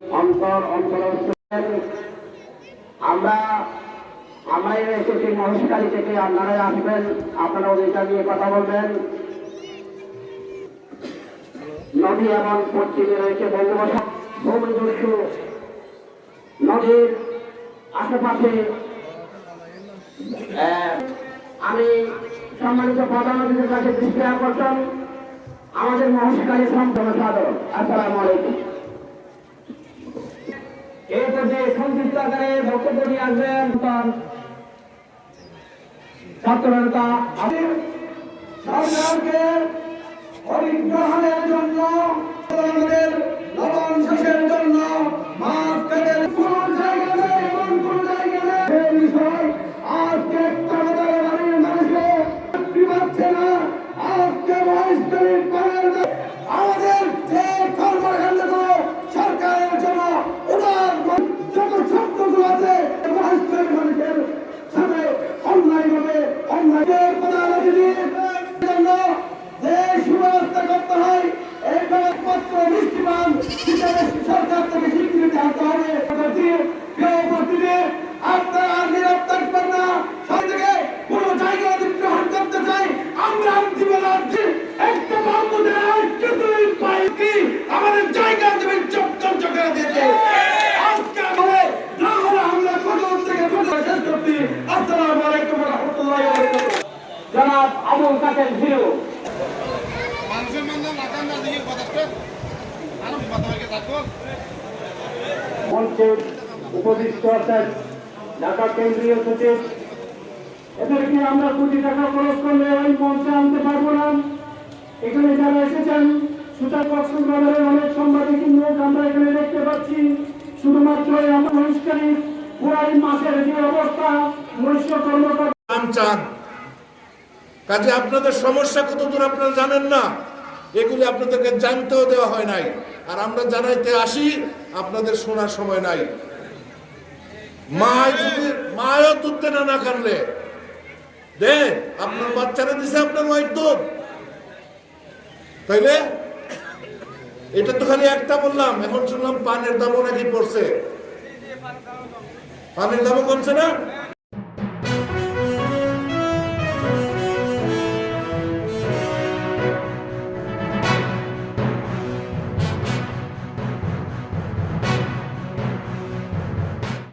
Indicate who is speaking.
Speaker 1: অন্তর অন্তর আমরা আমরা এসেছি মহেশকালী থেকে আপনারা আসবেন, আপনারা ওদিকটা নিয়ে কথা বলবেন। নদী এবং পশ্চিমে রয়েছে বঙ্গোপসাগর নদীর আশেপাশে আমি সম্মানিত প্রধান অতিথির কাছে দৃষ্টি আকর্ষণ। আমাদের মহেশকালী সম্পূর্ণ সাধারণ আসসালামু আলাইকুম। এই পর্যায়ে সংক্ষিপ্ত আকারে বক্তব্য নিয়ে আসবেন তার ছাত্রনেতা আমি
Speaker 2: সরকারকে অভিগ্রহণের জন্য চক্কর চক্কর দিয়েছে আজকে আমাদের লাহোরে হামলা কঠোর থেকে কঠোর শেষ করছি। আসসালামু আলাইকুম রহমতুল্লাহ
Speaker 1: জনাব আবুল কাদের ভিড়ু
Speaker 3: মানুষের মধ্যে লাগান না দিকে কথা আরও কথা
Speaker 1: মঞ্চে উপবিষ্ট আছেন ঢাকা কেন্দ্রীয় সচিব এদেরকে আমরা কোটি টাকা খরচ করলে ওই মঞ্চে আনতে পারব না। এখানে যারা এসেছেন
Speaker 4: কাজে আপনাদের সমস্যা কত দূর আপনারা জানেন না? এগুলি আপনাদেরকে জানতেও দেওয়া হয় নাই। আর আমরা জানাইতে আসি, আপনাদের শোনার সময় নাই। মায়ও দেয় না না কানলে। দে আপনার বাচ্চারা দিছে আপনার মায়ের দুধ তাইলে এটা তো খালি একটা বললাম, এখন শুনলাম পানের দামও নাকি পড়ছে। পানের দামও কমছে না?